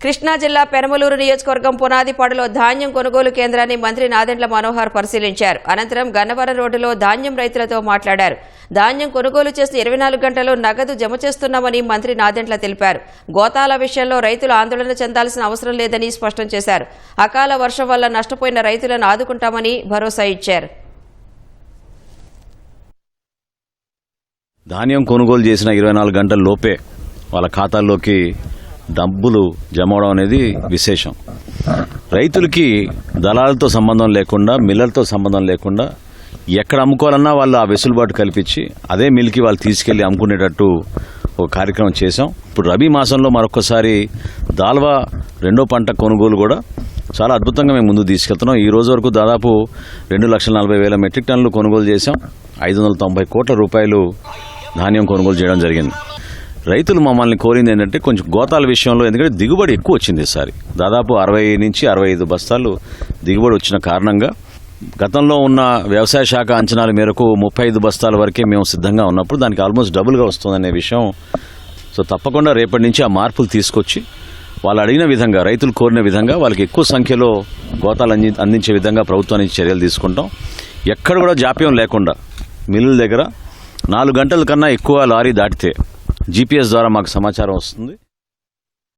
కృష్ణా జిల్లా పెనమలూరు నియోజకవర్గం పునాదిపాడులో ధాన్యం కొనుగోలు కేంద్రాన్ని మంత్రి నాదెండ్ల మనోహర్ పరిశీలించారు. అనంతరం గన్నవరం రోడ్డులో ధాన్యం రైతులతో మాట్లాడారు. ధాన్యం కొనుగోలు చేసిన ఇరవై నాలుగు గంటలు నగదు జమ చేస్తున్నామని మంత్రి నాదెండ్ల తెలిపారు. గోతాల విషయంలో రైతులు ఆందోళన చెందాల్సిన అవసరం లేదని స్పష్టం చేశారు. అకాల వర్షం వల్ల నష్టపోయిన రైతులను ఆదుకుంటామని భరోసా ఇచ్చారు. ధాన్యం కొనుగోలు చేసిన ఇరవై నాలుగు గంటల లోపే వాళ్ళ ఖాతాల్లోకి డబ్బులు జమ అవడం అనేది విశేషం. రైతులకి దళాలతో సంబంధం లేకుండా మిల్లర్తో సంబంధం లేకుండా ఎక్కడ అమ్ముకోవాలన్నా వాళ్ళు ఆ వెసులుబాటు కల్పించి అదే మిల్కి వాళ్ళు తీసుకెళ్ళి అమ్ముకునేటట్టు ఒక కార్యక్రమం చేశాం. ఇప్పుడు రబీ మాసంలో మరొకసారి దాల్వా రెండో పంట కొనుగోలు కూడా చాలా అద్భుతంగా మేము ముందు తీసుకెళ్తున్నాం. ఈ రోజు వరకు దాదాపు రెండు లక్షల నలభై వేల మెట్రిక్ టన్నులు కొనుగోలు చేశాం. ఐదు వందల తొంభై కోట్ల రూపాయలు ధాన్యం కొనుగోలు చేయడం జరిగింది. రైతులు మమ్మల్ని కోరింది ఏంటంటే కొంచెం గోతాల విషయంలో ఎందుకంటే దిగుబడి ఎక్కువ వచ్చింది ఈసారి దాదాపు అరవై నుంచి అరవై ఐదు బస్తాలు దిగుబడి వచ్చిన కారణంగా గతంలో ఉన్న వ్యవసాయ శాఖ అంచనాల మేరకు ముప్పై ఐదు బస్తాల వరకే మేము సిద్ధంగా ఉన్నప్పుడు దానికి ఆల్మోస్ట్ డబుల్గా వస్తుందనే విషయం. సో తప్పకుండా రేపటి నుంచి ఆ మార్పులు తీసుకొచ్చి వాళ్ళు అడిగిన విధంగా రైతులు కోరిన విధంగా వాళ్ళకి ఎక్కువ సంఖ్యలో గోతాలు అంది అందించే విధంగా ప్రభుత్వానికి చర్యలు తీసుకుంటాం. ఎక్కడ కూడా జాప్యం లేకుండా మిల్లుల దగ్గర నాలుగు గంటల కన్నా ఎక్కువ లారీ దాటితే జీపీఎస్ ద్వారా మాకు సమాచారం వస్తుంది.